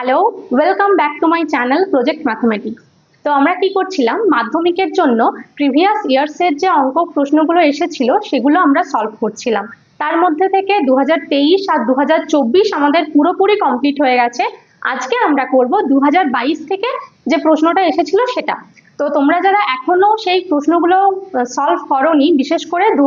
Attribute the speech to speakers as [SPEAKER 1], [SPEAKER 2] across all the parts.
[SPEAKER 1] Hello welcome back to my channel project mathematics তো আমরা কি করছিলাম? মাধ্যমিকের জন্য প্রিভিয়াস ইয়ার্সের যে অঙ্ক প্রশ্নগুলো এসেছিল, সেগুলো আমরা সলভ করছিলাম। তার মধ্যে থেকে দু হাজার তেইশ আর দু হাজার চব্বিশ আমাদের পুরোপুরি কমপ্লিট হয়ে গেছে। আজকে আমরা করব দু হাজার বাইশ থেকে যে প্রশ্নটা এসেছিল সেটা। তো তোমরা যারা এখনও সেই প্রশ্নগুলো সলভ করনি, বিশেষ করে দু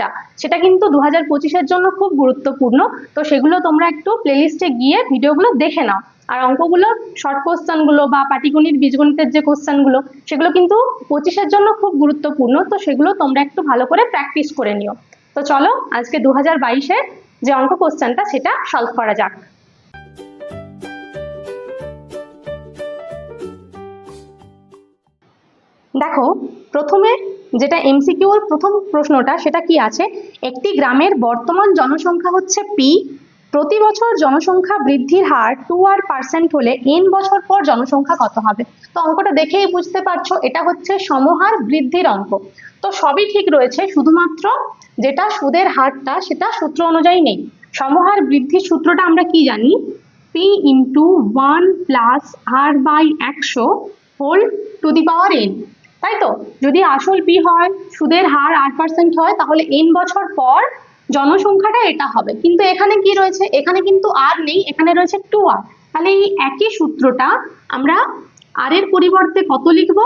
[SPEAKER 1] টা সেটা কিন্তু দু হাজার পঁচিশের জন্য খুব গুরুত্বপূর্ণ। তো সেগুলো তোমরা একটু প্লেলিস্টে গিয়ে ভিডিওগুলো দেখে নাও। আর অঙ্কগুলো শর্ট কোশ্চেনগুলো বা পাটিগণিত, বীজগণিতের যে কোশ্চেনগুলো সেগুলো কিন্তু পঁচিশের জন্য খুব গুরুত্বপূর্ণ। তো সেগুলো তোমরা একটু ভালো করে প্র্যাকটিস করে নিও। তো চলো, আজকে দু হাজার বাইশের যে অঙ্ক কোশ্চেনটা সেটা সলভ করা যাক। দেখো, প্রথমে যেটা এমসিকিউর প্রথম প্রশ্নটা, সেটা কি আছে? একটি গ্রামের বর্তমান জনসংখ্যা হচ্ছে পি প্রতি বছর জনসংখ্যা বৃদ্ধির হার টু আর পার্সেন্ট হলে এন বছর পর জনসংখ্যা কত হবে? তো অঙ্কটা দেখেই বুঝতে পারছ, এটা হচ্ছে সমহার বৃদ্ধির অঙ্ক। তো সবই ঠিক রয়েছে, শুধুমাত্র যেটা সুদের হারটা, সেটা সূত্র অনুযায়ী নেই। সমহার বৃদ্ধির সূত্রটা আমরা কি জানি? P into one plus R by একশো whole to the power N তাই তো যদি আসল পি হয়, সুদের হার আট পার্সেন্ট হয়, তাহলে এন বছর পর জনসংখ্যাটা এটা হবে। কিন্তু এখানে কি রয়েছে? এখানে কিন্তু আর নেই, এখানে রয়েছে টু আর তাহলে এই একই সূত্রটা আমরা আর এর পরিবর্তে কত লিখব?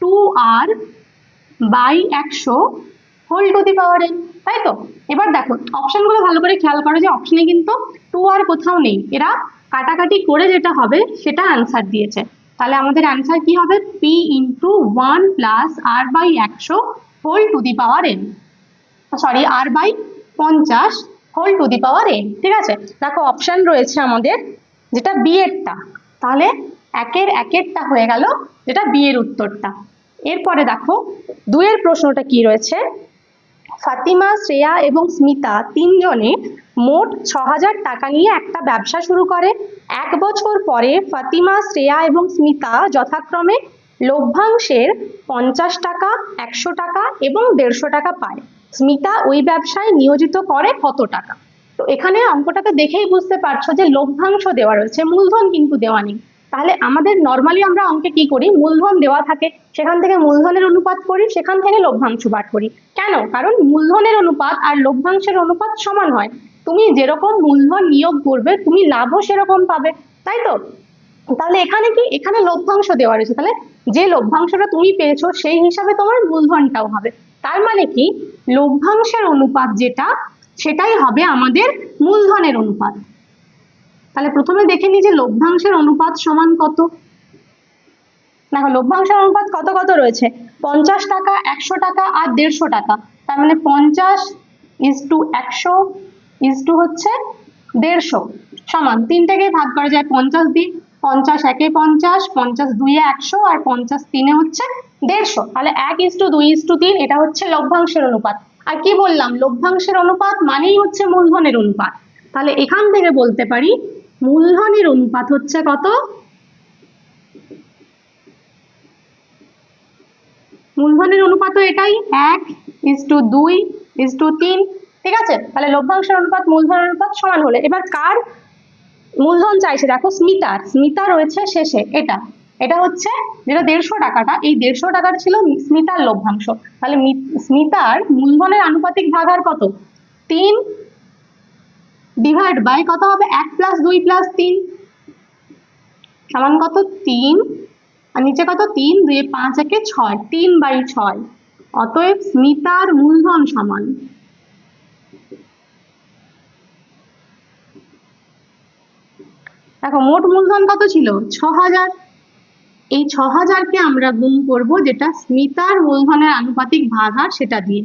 [SPEAKER 1] টু আর বাই একশো whole to the power N তাই তো এবার দেখো, অপশনগুলো ভালো করে খেয়াল করো যে অপশনে কিন্তু টু আর কোথাও নেই। এরা কাটাকাটি করে যেটা হবে, সেটা অ্যান্সার দিয়েছে। তাহলে আমাদের অ্যান্সার কি হবে? P into one plus R by একশো whole to the power N sorry R by পঞ্চাশ whole to the power N ঠিক আছে? দেখো অপশান রয়েছে আমাদের, যেটা বি এরটা তাহলে একের একেরটা হয়ে গেল, যেটা বি এর উত্তরটা। এরপরে দেখো দুয়ের প্রশ্নটা কি রয়েছে? ফাতিমা, শ্রেয়া এবং স্মিতা তিনজনে মোট ছ হাজার টাকা নিয়ে একটা ব্যবসা শুরু করে। এক বছর পরে ফাতিমা, শ্রেয়া এবং স্মিতা যথাক্রমে লভ্যাংশের পঞ্চাশ টাকা, একশো টাকা এবং দেড়শো টাকা পায়। স্মিতা ওই ব্যবসায় নিয়োজিত করে কত টাকা? তো এখানে অঙ্কটাকে দেখেই বুঝতে পারছ যে লভ্যাংশ দেওয়া রয়েছে। মূলধন কিন্তু দেওয়া নেই। তাহলে আমাদের নর্মালি আমরা অঙ্কে কি করি? মূলধন দেওয়া থাকে। সেখান থেকে মূলধনের অনুপাত করি, সেখান থেকে লভ্যাংশ বার করি। কেন? কারণ মূলধনের অনুপাত আর লভ্যাংশের অনুপাত সমান হয়। তুমি যেরকম মূলধন নিয়োগ করবে, তুমি লাভও সেরকম পাবে। তাই তো? তাহলে এখানে কি? এখানে লভ্যাংশ দেওয়া রয়েছে। তাহলে যে লভ্যাংশটা তুমি পেয়েছ, সেই হিসাবে তোমার মূলধনটাও হবে। তার মানে কি? লভ্যাংশের অনুপাত যেটা, সেটাই হবে আমাদের মূলধনের অনুপাত। তাহলে প্রথমে দেখে নিই যে লভ্যাংশের অনুপাত সমান কত। দেখো, লভ্যাংশের অনুপাত কত কত রয়েছে? পঞ্চাশ টাকা, একশো টাকা আর দেড়শো টাকা। তার মানে পঞ্চাশ ইজ টু একশো ইজ টু হচ্ছে দেড়শো সমান। তিনটাকেই ভাগ করা যায় পঞ্চাশ দিয়ে। পঞ্চাশ একে পঞ্চাশ পঞ্চাশ দুইয়ে একশো আর পঞ্চাশ তিনে হচ্ছে দেড়শো। তাহলে এক ইস টু দুই ইস টু তিন, এটা হচ্ছে লভ্যাংশের অনুপাত। আর কি বললাম? লভ্যাংশের অনুপাত মানেই হচ্ছে মূলধনের অনুপাত। তাহলে এখান থেকে বলতে পারি মূলধনের অনুপাত হচ্ছে কত? মূলধনের অনুপাতও এটাই, এক ইস টু দুই ইস টু তিন, ঠিক আছে? তাহলে লভ্যাংশের অনুপাত, মূলধনের অনুপাত সমান হলে, এবার কার মূলধন চাইছে? দেখো, স্মিতার, স্মিতা রয়েছে শেষে, এটা এটা হচ্ছে যেটা দেড়শো টাকাটা, এই দেড়শো টাকার ছিল স্মিতার লভ্যাংশ। তাহলে স্মিতার মূলধনের আনুপাতিক ভাগার কত? তিন ডিভাইড বাই কত হবে? এক প্লাস দুই প্লাস তিন। সমান কত? তিন। আর নিচে কত? তিন। দুই পাঁচ একে ছয়। তিন বাই ছয়। অতএব স্মিতার মূলধন সমান। দেখো, মোট মূলধন কত ছিল? ছ হাজার এই ছ হাজারকে আমরা গুণ করব যেটা স্মিতার মূলধনের আনুপাতিক ভাগ হার সেটা দিয়ে।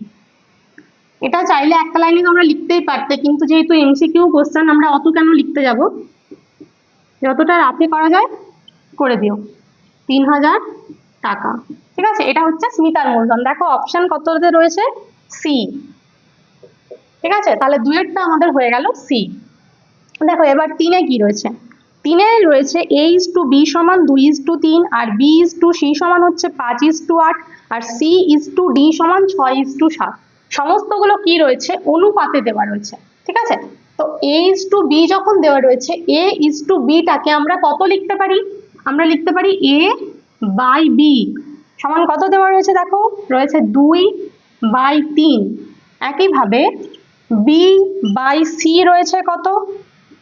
[SPEAKER 1] এটা চাইলে একটা লাইনে তোমরা লিখতেই পারতে, কিন্তু যেহেতু এমসিকিউ কোশ্চেন আমরা অত কেন লিখতে যাব? যতটা রাফে করা যায়, করে দিও। তিন হাজার টাকা। ঠিক আছে? এটা হচ্ছে স্মিতার মূলধন। দেখো অপশন কততে রয়েছে? সি ঠিক আছে? তাহলে দুয়েরটা আমাদের হয়ে গেল সি দেখো, এবার তিনে কি রয়েছে? তিনে রয়েছে এ ইস টু বি সমান দুই ইস টু তিন, আর বি ইস টু সি সমান হচ্ছে পাঁচ ইস টু আট, আর সি ইস টু ডি সমান ছয় ইস টু সাত। সমস্তগুলো কি রয়েছে? অনুপাতে দেওয়া রয়েছে। ঠিক আছে? তো এ ইজ টু বি যখন দেওয়া রয়েছে এ ইজ টু বিটাকে আমরা কত লিখতে পারি? আমরা লিখতে পারি এ বাই বি সমান কত দেওয়া রয়েছে দেখো? রয়েছে দুই বাই তিন। একইভাবে বি বাই সি রয়েছে কত?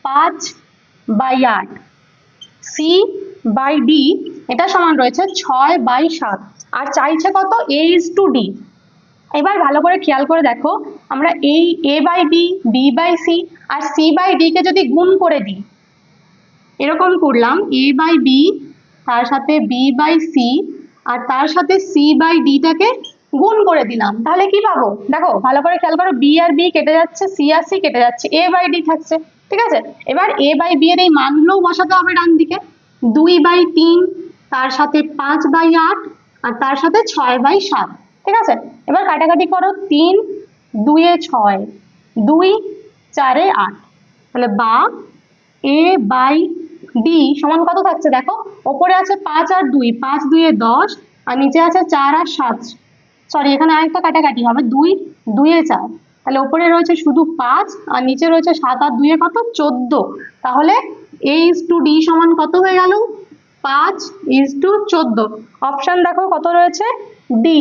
[SPEAKER 1] পাঁচ বাই আট। সি বাই ডি এটা সমান রয়েছে ছয় বাই সাত। আর চাইছে কত? এ ইজ টু ডি এবার ভালো করে খেয়াল করে দেখো, আমরা এই A by B B by C R C by D কে যদি গুণ করে দিই, এরকম করলাম এ বাই বি তার সাথে বি বাই সি আর তার সাথে সি বাই ডিটাকে গুণ করে দিলাম। তাহলে কি পাবো? দেখো, ভালো করে খেয়াল করো বি আর বি কেটে যাচ্ছে সি আর সি কেটে যাচ্ছে এ বাই ডি থাকছে, ঠিক আছে? এবার এ বাই বি এর এই মানগুলোও বসাতে হবে ডান দিকে। দুই বাই তিন, তার সাথে পাঁচ বাই আট আর তার সাথে ছয় বাই সাত। ঠিক আছে? এবার কাটাকাটি করো তিন দুইয়ে ছয়, দুই, চারে আট। তাহলে বা, এ বাই ডি সমান কত থাকছে দেখো? ওপরে আছে পাঁচ আর দুই, পাঁচ দুইয়ে দশ, আর নিচে আছে চার আর সাত। সরি এখানে আরেকটা কাটাকাটি হবে, দুই দুইয়ে চার। তাহলে ওপরে রয়েছে শুধু পাঁচ, আর নিচে রয়েছে সাত আর দুইয়ে কত? চোদ্দ। তাহলে এ ইজ টু ডি সমান কত হয়ে গেল? পাঁচ ইজ টু চোদ্দ। অপশান দেখো কত রয়েছে? ডি।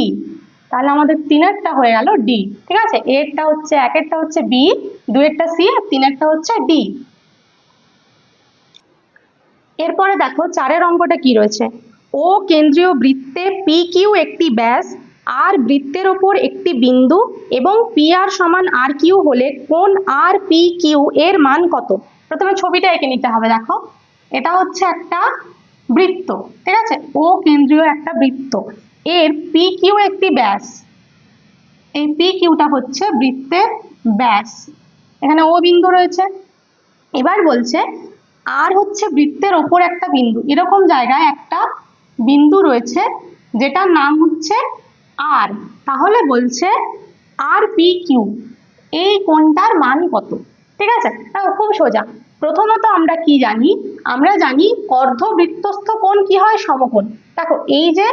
[SPEAKER 1] তাহলে আমাদের তিনেরটা হয়ে গেল ডি ঠিক আছে? এরটা হচ্ছে একেরটা হচ্ছে বি দুয়েরটা সি আর তিনেরটা হচ্ছে ডি এরপরে দেখো চারের অঙ্কটা কি রয়েছে? ও কেন্দ্রীয় বৃত্তে পি কিউ একটি ব্যাস আর বৃত্তের ওপর একটি বিন্দু এবং পি আর সমান আর কিউ হলে কোন আর পি কিউ এর মান কত? প্রথমে ছবিটা এঁকে নিতে হবে, দেখো। এটা হচ্ছে একটা বৃত্ত, ঠিক আছে? ও কেন্দ্রীয় একটা বৃত্ত। এর পি কিউ একটি ব্যাস। এই পি কিউটা হচ্ছে বৃত্তের ব্যাস। এখানে ও বিন্দু রয়েছে। এবার বলছে আর হচ্ছে বৃত্তের ওপর একটা বিন্দু। এরকম জায়গায় একটা বিন্দু রয়েছে যেটার নাম হচ্ছে আর তাহলে বলছে আর পি কিউ এই কোনটার মান কত? ঠিক আছে? খুব সোজা। প্রথমত আমরা কি জানি? আমরা জানি অর্ধবৃত্তস্থ কোণ কি হয়? সমকোণ। দেখো, এই যে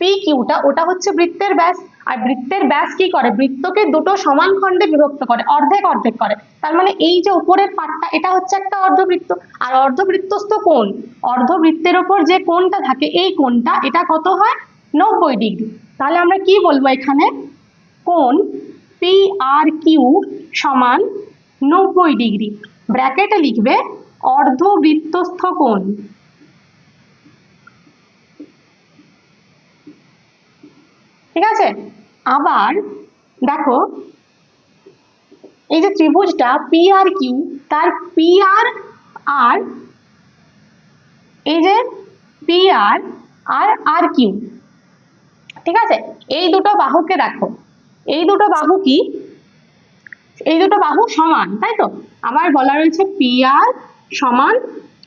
[SPEAKER 1] পি কিউটা, ওটা হচ্ছে বৃত্তের ব্যাস। আর বৃত্তের ব্যাস কি করে? বৃত্তকে দুটো সমান খণ্ডে বিভক্ত করে, অর্ধেক অর্ধেক করে। তার মানে এই যে উপরের পাটটা, এটা হচ্ছে একটা অর্ধবৃত্ত। আর অর্ধবৃত্তস্থ কোণ? অর্ধবৃত্তের ওপর যে কোণটা থাকে, এই কোণটা, এটা কত হয়? নব্বই ডিগ্রি। তাহলে আমরা কি বলব এখানে? কোণ পি আর কিউ সমান নব্বই ডিগ্রি। ব্র্যাকেটে লিখবে অর্ধবৃত্তস্থ কোণ। ঠিক আছে? আবার দেখো, এই যে ত্রিভুজটা পি আর কিউ তার পি আর আর এই যে পি আর আর আর কিউ ঠিক আছে? এই দুটো বাহুকে দেখো, এই দুটো বাহু কি? এই দুটো বাহু সমান, তাই তো? আবার বলা রয়েছে পি আর সমান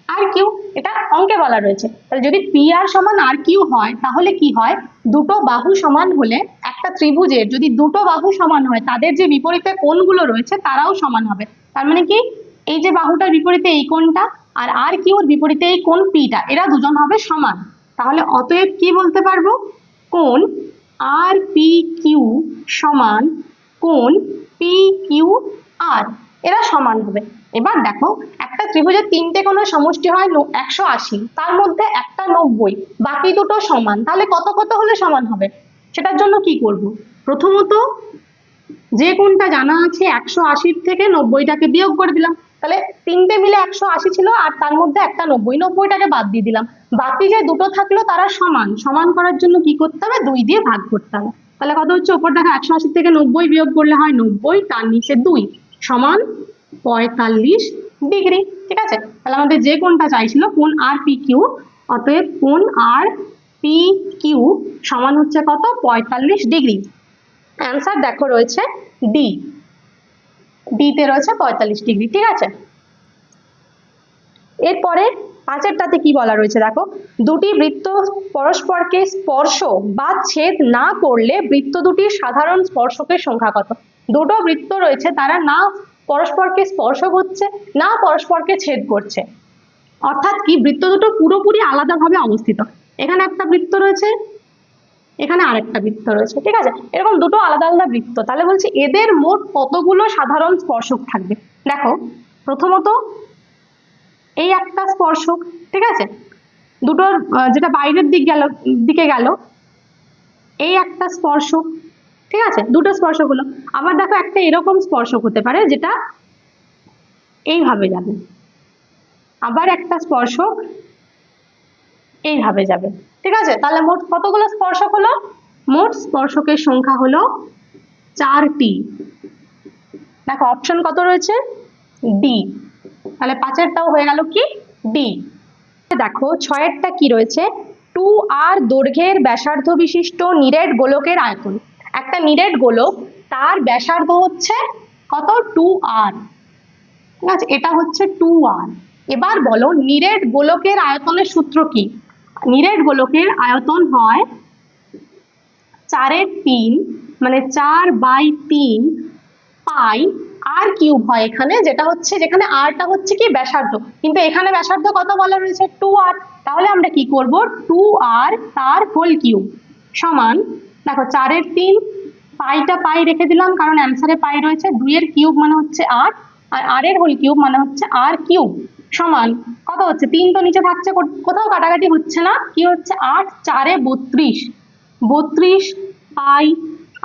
[SPEAKER 1] আর কিউ, এটা অঙ্কে বলা রয়েছে। তাহলে যদি পি আর সমান আর কিউ হয়, তাহলে কি হয়? দুটো বাহু সমান হলে একটা ত্রিভুজের যদি দুটো বাহু সমান হয়, তাদের যে বিপরীতে কোণগুলো রয়েছে, তারাও সমান হবে। তার মানে কি? এই যে বাহুটার বিপরীতে এই কোণটা আর আর কিউর বিপরীতে এই কোণ পিটা এরা দুজন হবে সমান। তাহলে অতএব কি বলতে পারব? কোণ আর পি কিউ সমান কোণ পি কিউ আর এরা সমান হবে। এবার দেখো, একটা ত্রিভুজের তিনটে কোণের সমষ্টি হয় একশো আশি, তার মধ্যে একটা নব্বই, বাকি দুটো সমান। তাহলে কত কত হলে সমান হবে? সেটার জন্য কি করব? প্রথমত যে কোনটা জানা আছে একশো আশির থেকে নব্বইটাকে বিয়োগ করে দিলাম। তাহলে তিনটে মিলে একশো আশি ছিল আর তার মধ্যে একটা নব্বই, নব্বইটাকে বাদ দিয়ে দিলাম। বাকি যে দুটো থাকল তারা সমান। সমান করার জন্য কি করতে হবে? দুই দিয়ে ভাগ করতে হবে। তাহলে কত হচ্ছে? ওপর দেখা একশো আশি থেকে নব্বই বিয়োগ করলে হয় নব্বই, তার নিচে দুই। সমান পঁয়তাল্লিশ ডিগ্রি, ঠিক আছে? তাহলে আমাদের যে কোণটা চাইছিল কোণ আর পি কিউ, অতএব কোণ আর পি কিউ সমান হচ্ছে কত? পঁয়তাল্লিশ ডিগ্রি। অ্যান্সার দেখো রয়েছে ডি ডিতে রয়েছে পঁয়তাল্লিশ ডিগ্রি, ঠিক আছে? এরপরে পাঁচেরটাতে কি বলা রয়েছে দেখো? দুটি বৃত্ত পরস্পরকে স্পর্শ বা ছেদ না করলে বৃত্ত দুটির সাধারণ স্পর্শকের সংখ্যা কত? দুটো বৃত্ত রয়েছে তারা না পরস্পরকে স্পর্শ করছে, না পরস্পরকে ছেদ করছে। অর্থাৎ কি? বৃত্ত দুটো পুরোপুরি আলাদাভাবে অবস্থিত। এখানে একটা বৃত্ত রয়েছে, এখানে আরেকটা বৃত্ত রয়েছে, ঠিক আছে? এরকম দুটো আলাদা আলাদা বৃত্ত। তাহলে বলছি, এদের মোট কতগুলো সাধারণ স্পর্শক থাকবে? দেখো, প্রথমত এই একটা স্পর্শক, ঠিক আছে? দুটোর যেটা বাইরের দিক গেল, দিকে গেল, এই একটা স্পর্শক ঠিক আছে? দুটো স্পর্শক হলো আবার দেখো একটা এরকম স্পর্শক হতে পারে যেটা এইভাবে যাবে। আবার একটা স্পর্শক এইভাবে যাবে। ঠিক আছে? তাহলে মোট কতগুলো স্পর্শক হলো? মোট স্পর্শকের সংখ্যা হলো চারটি। দেখো অপশন কত রয়েছে? ডি তাহলে পাঁচেরটাও হয়ে গেল কি? ডি দেখো, ছয়েরটা কি রয়েছে? টু আর দৈর্ঘ্যের ব্যাসার্ধ বিশিষ্ট নিরেট গোলকের আয়তন। একটা নিরেট গোলক, তার ব্যাসার্ধ হচ্ছে কত? টু আর ঠিক আছে? এটা হচ্ছে টু আর এবার বলো, নিরেট গোলকের আয়তনের সূত্র কি? নিরেট গোলকের আয়তন হয় চারের তিন মানে চার বাই তিন পাই আর কিউব হয় এখানে, যেটা হচ্ছে, যেখানে আরটা হচ্ছে কি? ব্যাসার্ধ। কিন্তু এখানে ব্যাসার্ধ কত বলা রয়েছে? টু আর তাহলে আমরা কি করব? টু আর তার হোল কিউব সমান দেখো, চারের তিন, পাইটা পাই রেখে দিলাম, কারণ অ্যান্সারে পাই রয়েছে। দুইয়ের কিউব মানে হচ্ছে আট আর আর এর হোল কিউব মানে হচ্ছে আর কিউব সমান কত হচ্ছে? তিন তো নিচে থাকছে কোথাও কাটাকাটি হচ্ছে না। কি হচ্ছে? আট চারে বত্রিশ। বত্রিশ পাই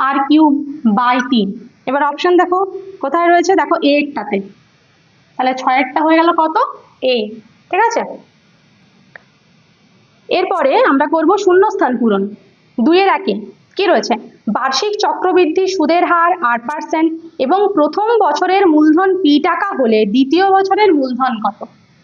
[SPEAKER 1] আর কিউব বাই তিন। এবার অপশন দেখো, কোথায় রয়েছে? দেখো এইটটাতে তাহলে ছয়েরটা হয়ে গেল কত? এ ঠিক আছে? এরপরে আমরা করব শূন্যস্থান পূরণ। দুইয়ের একে। কি রয়েছে? বার্ষিক চক্রবৃদ্ধি সুদের হার আট পার্সেন্ট এবং প্রথম বছরের মূলধন পি টাকা হলে দ্বিতীয় বছরের মূলধন কত?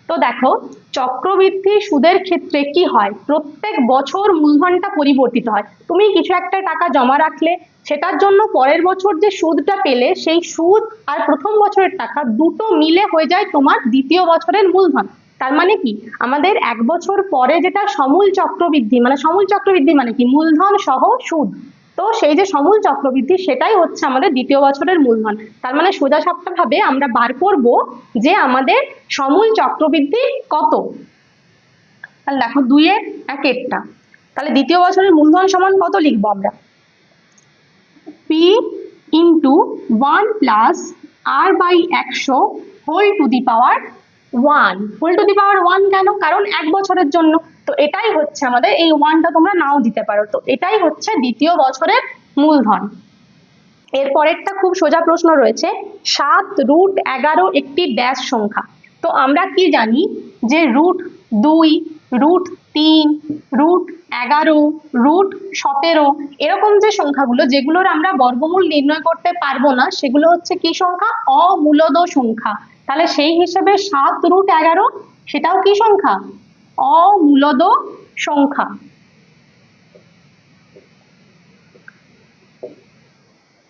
[SPEAKER 1] তো দেখো, চক্রবৃদ্ধি সুদের ক্ষেত্রে কি হয়? প্রত্যেক বছর মূলধনটা পরিবর্তিত হয়। তুমি কিছু একটা টাকা জমা রাখলে, সেটার জন্য পরের বছর যে সুদটা পেলে, সেই সুদ আর প্রথম বছরের টাকা দুটো মিলে হয়ে যায় তোমার দ্বিতীয় বছরের মূলধন। তার মানে কি? আমাদের এক বছর পরে যেটা সমূল চক্রবৃদ্ধি মানে সমূল চক্রবৃদ্ধি মানে কি? মূলধন সহ সুদ। তো সেই যে সমূল চক্রবৃদ্ধি, সেটাই হচ্ছে আমাদের দ্বিতীয় বছরের মূলধন। তার মানে সোজা সাপটা ভাবে আমরা বার করব যে আমাদের সমূল চক্রবৃদ্ধি কত। তাহলে দেখো দুইয়ের এক একটা। তাহলে দ্বিতীয় বছরের মূলধন সমান কত লিখব আমরা? P into one plus R by একশো whole to the power one whole to the power one কেন? কারণ এক বছরের জন্য। তো এটাই হচ্ছে আমাদের, এই ওয়ানটা তোমরা নাও দিতে পারো। তো এটাই হচ্ছে দ্বিতীয় বছরের মূলধন। এর পরেরটা খুব সোজা প্রশ্ন রয়েছে, সাত রুট এগারো একটি ড্যাশ সংখ্যা। তো আমরা কি জানি যে রুট দুই রুট তিন রুট এগারো রুট সতেরো, এরকম যে সংখ্যাগুলো, যেগুলোর আমরা বর্গমূল নির্ণয় করতে পারব না, সেগুলো হচ্ছে কি সংখ্যা? অমূলদ সংখ্যা। তাহলে সেই হিসেবে সাত রুট এগারো, সেটাও কি সংখ্যা? অমূলদ সংখ্যা।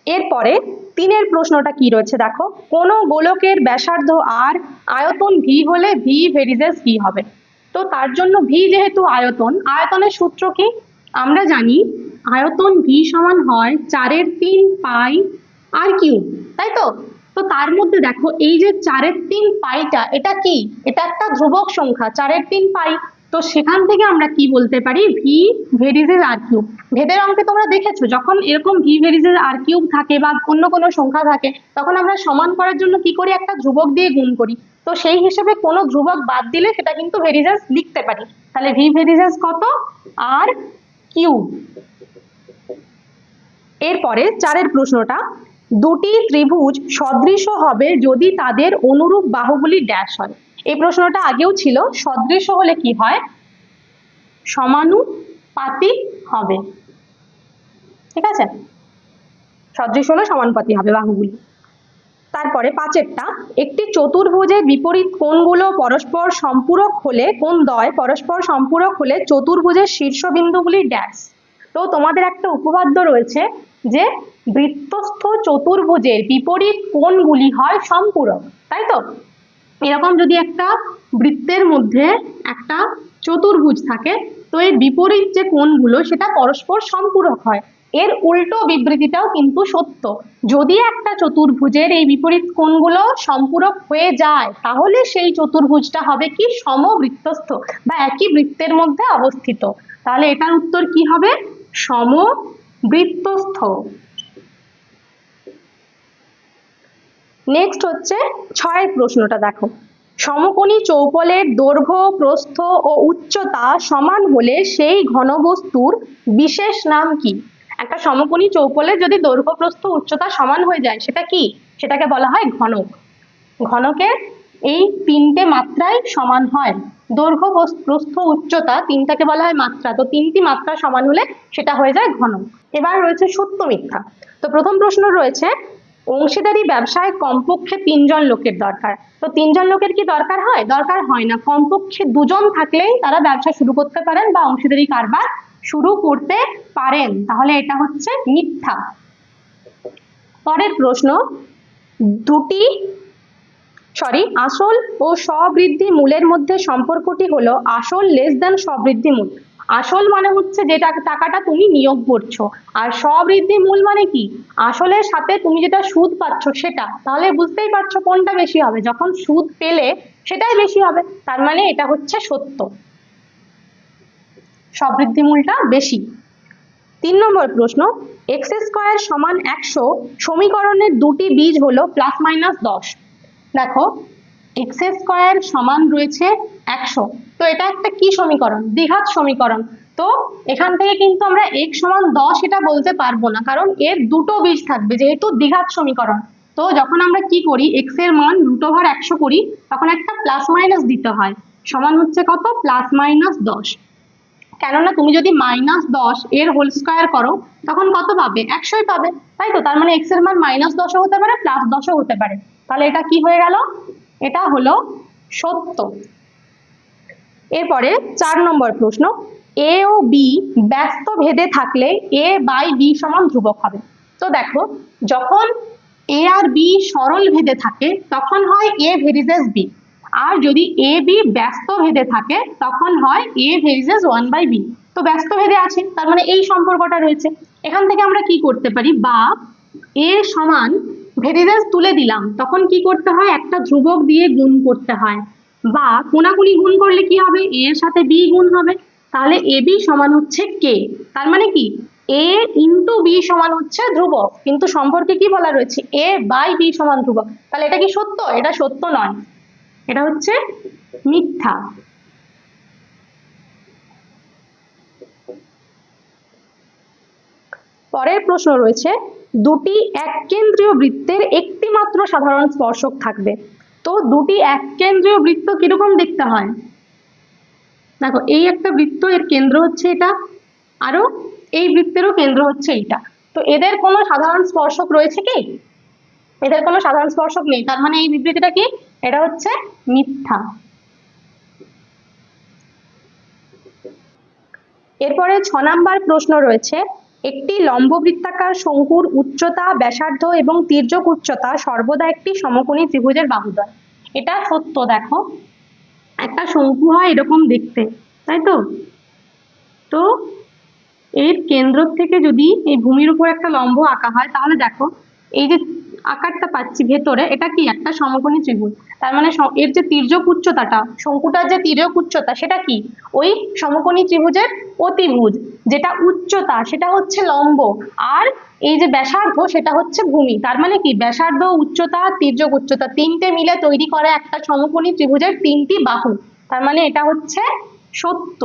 [SPEAKER 1] এরপরে তিনের প্রশ্নটা কি রয়েছে দেখো। কোন গোলকের ব্যাসার্ধ আর আয়তন ভি হলে ভি ভেরিজেস ভি হবে। তো তার জন্য ভি যেহেতু আয়তন, আয়তনের সূত্র কি? আমরা জানি আয়তন ভি সমান হয় চারের তিন পাই আর কিউব, তাই তো? তো তার মধ্যে দেখো, এই যে চারের তিন পাইটা, এটা কি? এটা একটা ধ্রুবক সংখ্যা, চারের তিন পাই। তো সেখান থেকে আমরা কি বলতে পারি? ভি ভেরিজেস আর কিউব ভেদের অঙ্কে তোমরা দেখেছ, যখন এরকম ভি ভেরিজেস আর কিউব থাকে বা অন্য কোনো সংখ্যা থাকে, তখন আমরা সমান করার জন্য কি করি? একটা ধ্রুবক দিয়ে গুণ করি। তো সেই হিসেবে কোনো ধ্রুবক বাদ দিলে সেটা কিন্তু ভেরিজেস লিখতে পারি। তাহলে ভি ভেরিজেস কত? আর কিউব এরপরে চারের প্রশ্নটা দুটি ত্রিভুজ সদৃশ হবে যদি তাদের অনুরূপ বাহুগুলি ড্যাশ হয়। এই প্রশ্নটা আগেও ছিল, সদৃশ হলে কি হয়? সমানুপাতিক হবে। ঠিক আছে? সদৃশ হলে সমানুপাতি হবে বাহুগুলি। তারপরে পাঁচেরটা, একটি চতুর্ভুজের বিপরীত কোণগুলো পরস্পর সম্পূরক হলে কোন দ্বয় পরস্পর সম্পূরক হলে চতুর্ভুজের শীর্ষবিন্দুগুলি ড্যাশ তো তোমাদের একটা উপপাদ্য রয়েছে যে বৃত্তস্থ চতুর্ভুজের বিপরীত কোণগুলি হয় সম্পূরক, তাই তো? এরকম যদি একটা বৃত্তের মধ্যে একটা চতুর্ভুজ থাকে, তো এর বিপরীত যে কোণগুলো সেটা পরস্পর সম্পূরক হয়। এর উল্টো বিবৃতিটাও কিন্তু সত্য। যদি একটা চতুর্ভুজের এই বিপরীত কোণগুলো সম্পূরক হয়ে যায়, তাহলে সেই চতুর্ভুজটা হবে কি? সমবৃত্তস্থ বা একই বৃত্তের মধ্যে অবস্থিত। তাহলে এটার উত্তর কি হবে? সমবৃত্তস্থ। নেক্সট হচ্ছে ছয়ের প্রশ্নটা দেখো। সমকোণী চৌপলের দৈর্ঘ্য, প্রস্থ ও উচ্চতা সমান হলে সেই ঘনবস্তুর বিশেষ নাম কি? একটা সমকোণী চৌপলের যদি দৈর্ঘ্য, প্রস্থ, উচ্চতা সমান হয়ে যায়, সেটা কি? সেটাকে বলা হয় ঘনক। ঘনকের এই তিনটে মাত্রাই সমান হয়। দৈর্ঘ্য, প্রস্থ উচ্চতা তিনটাকে বলা হয় মাত্রা। তো তিনটি মাত্রা সমান হলে সেটা হয়ে যায় ঘনক। এবার রয়েছে সত্য মিথ্যা। তো প্রথম প্রশ্ন রয়েছে, অংশীদারি ব্যবসায় কমপক্ষে তিনজন লোকের দরকার। তো তিনজন লোকের কি দরকার হয়? দরকার হয় না। কমপক্ষে দুজন থাকলেই তারা ব্যবসা শুরু করতে পারেন বা অংশীদারি কারবার শুরু করতে পারেন। তাহলে এটা হচ্ছে মিথ্যা। পরের প্রশ্ন, দুটি সরি আসল ও স্ববৃদ্ধি মূলের মধ্যে সম্পর্কটি হলো আসল লেস দেন স্ববৃদ্ধি মূল। আসল মানে হচ্ছে যে টাকাটা তুমি নিয়োগ করছ। আর স্ববৃদ্ধি মূল মানে কি? আসলের সাথে তুমি যেটা সুদ পাচ্ছ সেটা। তাহলে বুঝতেই পারছ কোনটা বেশি হবে। যখন সুদ পেলে সেটাই বেশি হবে। তার মানে এটা হচ্ছে সত্য। স্ববৃদ্ধি মূলটা বেশি। তিন নম্বর প্রশ্ন এক্স স্কোয়ার সমান একশো, সমীকরণের দুটি বীজ হলো প্লাস মাইনাস দশ। দেখো এক্স স্কোয়ার সমান রয়েছে একশো। তো এটা একটা কি সমীকরণ? দ্বিঘাত সমীকরণ। তো এখান থেকে কিন্তু আমরা এক সমান দশ এটা বলতে পারব না, কারণ এর দুটো বীজ থাকবে, যেহেতু দ্বিঘাত সমীকরণ। তো যখন আমরা কি করি এক্সের মান রুট ওভার একশো করি, তখন একটা প্লাস মাইনাস দিতে হয়। সমান হচ্ছে কত? প্লাস মাইনাস দশ। কেননা তুমি যদি মাইনাস দশ এর হোল স্কোয়ার করো, তখন কত পাবে? একশোই পাবে। তাই তো? তার মানে এক্সের মান মাইনাস দশও হতে পারে প্লাস দশও হতে পারে। তাহলে এটা কি হয়ে গেল? এটা হলো সত্য। এরপরে চার নম্বর প্রশ্ন। এ ও বি ব্যস্ত ভেদে থাকলে এ বাই বি সমান ধ্রুবক হবে। তো দেখো, যখন এ আর বি সরল ভেদে থাকে, তখন হয় এ ভেরিজেস বি। আর যদি এ বি ব্যস্ত ভেদে থাকে, তখন হয় A varies one by B. তো ব্যস্ত ভেদে আছে, তার মানে এই সম্পর্কটা রয়েছে। এখান থেকে আমরা কি করতে পারি? বা এ সমান ভেরিজেস তুলে দিলাম। তখন কি করতে হয়? একটা ধ্রুবক দিয়ে গুণ করতে হয়। বা কোনাকুনি গুণ করলে কি হবে? এ এর সাথে বি গুণ হবে। তাহলে এ বি সমান হচ্ছে কে তার মানে কি? এ ইন্টু বি সমান হচ্ছে ধ্রুবক। কিন্তু সম্পর্কে কি বলা রয়েছে? এ বাই বি সমান ধ্রুবক। তাহলে এটা কি সত্য? এটা সত্য নয়। এটা হচ্ছে মিথ্যা। পরের প্রশ্ন রয়েছে দুটি এককেন্দ্রীয় বৃত্তের একটি মাত্র সাধারণ স্পর্শক থাকবে। তো দুটি এককেন্দ্রীয় বৃত্ত কীরকম দেখতে হয়? দেখো, এই একটা বৃত্ত, এর কেন্দ্র হচ্ছে এটা, আরও এই বৃত্তেরও কেন্দ্র হচ্ছে এইটা। তো এদের কোনো সাধারণ স্পর্শক রয়েছে কি? এদের কোনো সাধারণ স্পর্শক নেই। তার মানে এই বিবৃতিটা কি? এটা হচ্ছে মিথ্যা। এরপরে ছ নাম্বার প্রশ্ন রয়েছে একটি লম্ববৃত্তাকার শঙ্কুর উচ্চতা, ব্যাসার্ধ এবং তির্যক উচ্চতা সর্বদা একটি সমকোণী ত্রিভুজের বাহুদ্বয় এটা সত্য, দেখো। একটা শঙ্কু হয় এরকম দেখতে, তাই তো? তো এর কেন্দ্র থেকে যদি এই ভূমির উপর একটা লম্ব আঁকা হয়, তাহলে দেখো, এই যে আকারটা পাচ্ছি ভেতরে, এটা কি একটা সমকোণী ত্রিভুজ তার মানে এর যে তির্যক উচ্চতাটা শঙ্কুটার যে তির্যক উচ্চতা সেটা কি? ওই সমকোণী ত্রিভুজের অতিভুজ, যেটা উচ্চতা, সেটা হচ্ছে লম্ব, আর এই যে ব্যাসার্ধ, সেটা হচ্ছে ভূমি। তার মানে কি? ব্যাসার্ধ, উচ্চতা তির্যক উচ্চতা তিনটে মিলে তৈরি করে একটা সমকোণী ত্রিভুজের তিনটি বাহু। তার মানে এটা হচ্ছে সত্য।